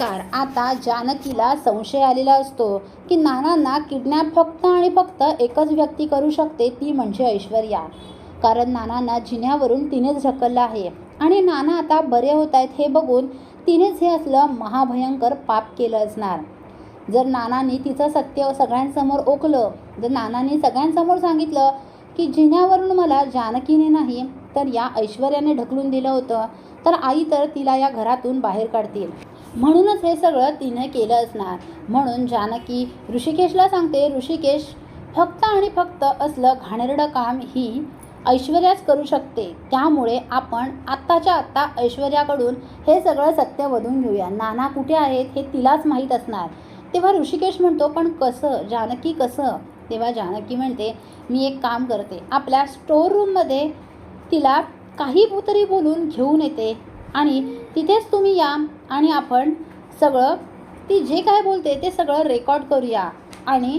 नमस्कार. आता जानकीला संशय आलेला असतो की नानांना किडनॅप फक्त आणि फक्त एकच व्यक्ती करू शकते ती म्हणजे ऐश्वर्या. कारण नानांना जिन्यावरून तिनेच ढकललं आहे. आणि नाना आता बरे होत आहेत हे बघून तिनेच हे असलं महाभयंकर पाप केलं असणार. जर नानांनी तिचं सत्य सगळ्यांसमोर ओकलं जर नानांनी सगळ्यांसमोर सांगितलं की जिन्यावरून मला जानकीने नाही तर या ऐश्वर्याने ढकलून दिलं होतं तर आई तर तिला या घरातून बाहेर काढतील. म्हणूनच हे सगळं तिने केलं असणार. म्हणून जानकी ऋषिकेशला सांगते ऋषिकेश फक्त आणि फक्त असलं घाणेरडं काम ही ऐश्वर्याच करू शकते. त्यामुळे आपण आत्ताच्या आत्ता ऐश्वर्याकडून हे सगळं सत्य वधून घेऊया. नाना कुठे आहेत हे तिलाच माहीत असणार. तेव्हा ऋषिकेश म्हणतो पण कसं? जानकी कसं? तेव्हा जानकी म्हणते मी एक काम करते. आपल्या स्टोर रूममध्ये तिला काही तरी बोलून घेऊन येते. आणि तिथेच तुम्ही या आणि आपण सगळं ती जे काय बोलते ते सगळं रेकॉर्ड करूया आणि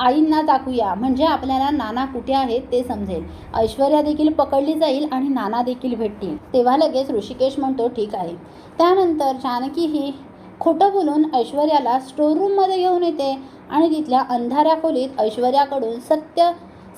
आईंना दाखवूया. म्हणजे आपल्याला नाना कुठे आहेत ते समजेल. ऐश्वर्या देखील पकडली जाईल आणि नाना देखील भेटतील. तेव्हा लगेच ऋषिकेश म्हणतो ठीक आहे. त्यानंतर जानकी ही खोटं बोलून ऐश्वर्याला स्टोर रूममध्ये घेऊन येते आणि तिथल्या अंधाऱ्या खोलीत ऐश्वर्याकडून सत्य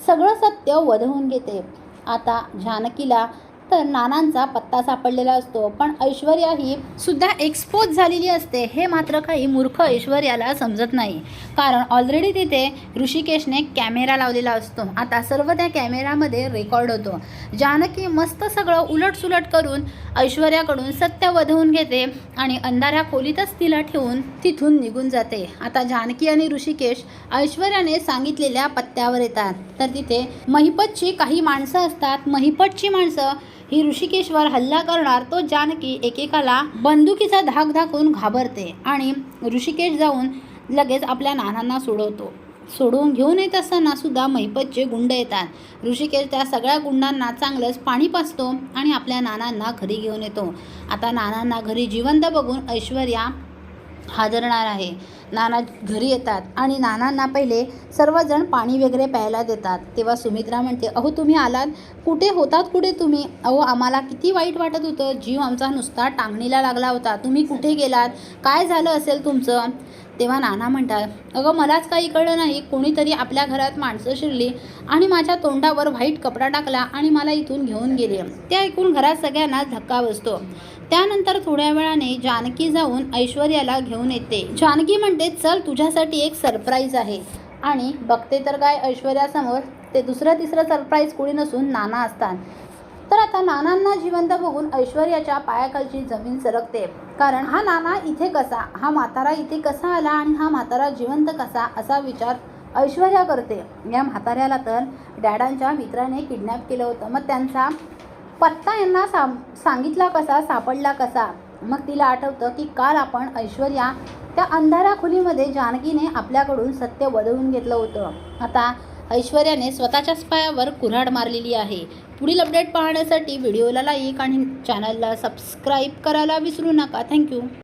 सगळं सत्य वधवून घेते. आता जानकीला तर नानांचा पत्ता सापडलेला असतो पण ऐश्वर्या ही सुद्धा एक्सपोज झालेली असते हे मात्र काही मूर्ख ऐश्वर्याला समजत नाही. कारण ऑलरेडी तिथे ऋषिकेशने कॅमेरा लावलेला असतो. आता सर्व त्या कॅमेरामध्ये रेकॉर्ड होतो. जानकी मस्त सगळं उलटसुलट करून ऐश्वर्याकडून सत्य वधवून घेते आणि अंधाऱ्या खोलीतच तिला ठेवून तिथून निघून जाते. आता जानकी आणि ऋषिकेश ऐश्वर्याने सांगितलेल्या पत्त्यावर येतात. तर तिथे महिपतची काही माणसं असतात. महिपतची माणसं ही ऋषिकेशवर हल्ला करणार तो जानकी एकेकाला बंदुकीचा धाक धाकून घाबरते आणि ऋषिकेश जाऊन लगेच आपल्या नानांना सोडवतो. सोडवून घेऊन येत असताना सुद्धा महिपतचे गुंड येतात. ऋषिकेश त्या सगळ्या गुंडांना चांगलंच पाणी पाचतो आणि आपल्या नानांना घरी घेऊन येतो. आता नानांना घरी जिवंत बघून ऐश्वर्या हादरणार आहे. नाना घरी येतात आणि नानांना पहिले सर्वजण पाणी वगैरे प्यायला देतात. तेव्हा सुमित्रा म्हणते अहो तुम्ही आलात? कुठे होतात कुठे तुम्ही? अहो आम्हाला किती वाईट वाटत होतं. जीव आमचा नुसता टांगणीला लागला होता. तुम्ही कुठे गेलात? काय झालं असेल तुमचं? तेव्हा नाना म्हणतात अगं मलाच काही कळलं नाही. कोणीतरी आपल्या घरात माणसं शिरली आणि माझ्या तोंडावर व्हाईट कपडा टाकला आणि मला इथून घेऊन गेले. ते ऐकून घरात सगळ्यांना धक्का बसतो. त्यानंतर थोड्या वेळाने जानकी जाऊन ऐश्वर्याला घेऊन येते. जानकी म्हणते चल तुझ्यासाठी एक सरप्राईज आहे. आणि बघते तर काय ऐश्वर्यासमोर ते दुसरं तिसरं सरप्राईज कुणी नसून नाना असतात. तर आता नानांना जिवंत बघून ऐश्वर्याच्या पायाखालची जमीन सरकते. कारण हा नाना इथे कसा हा म्हातारा इथे कसा आला आणि हा म्हातारा जिवंत कसा असा विचार ऐश्वर्या करते. या म्हाताऱ्याला तर डॅडांच्या मित्राने किडनॅप केलं होतं. मग त्यांचा पत्ता यांना सा सांगितला कसा सापडला कसा? मग तिला आठवतं की काल आपण ऐश्वर्या त्या अंधारा खोलीमध्ये जानकीने आपल्याकडून सत्य वदवून घेतलं होतं. आता ऐश्वर्याने स्वतःच्याच पायावर कुऱ्हाड मारलेली आहे. पुढील अपडेट पाहण्यासाठी व्हिडिओला लाईक आणि चॅनलला सबस्क्राईब करायला विसरू नका. थँक्यू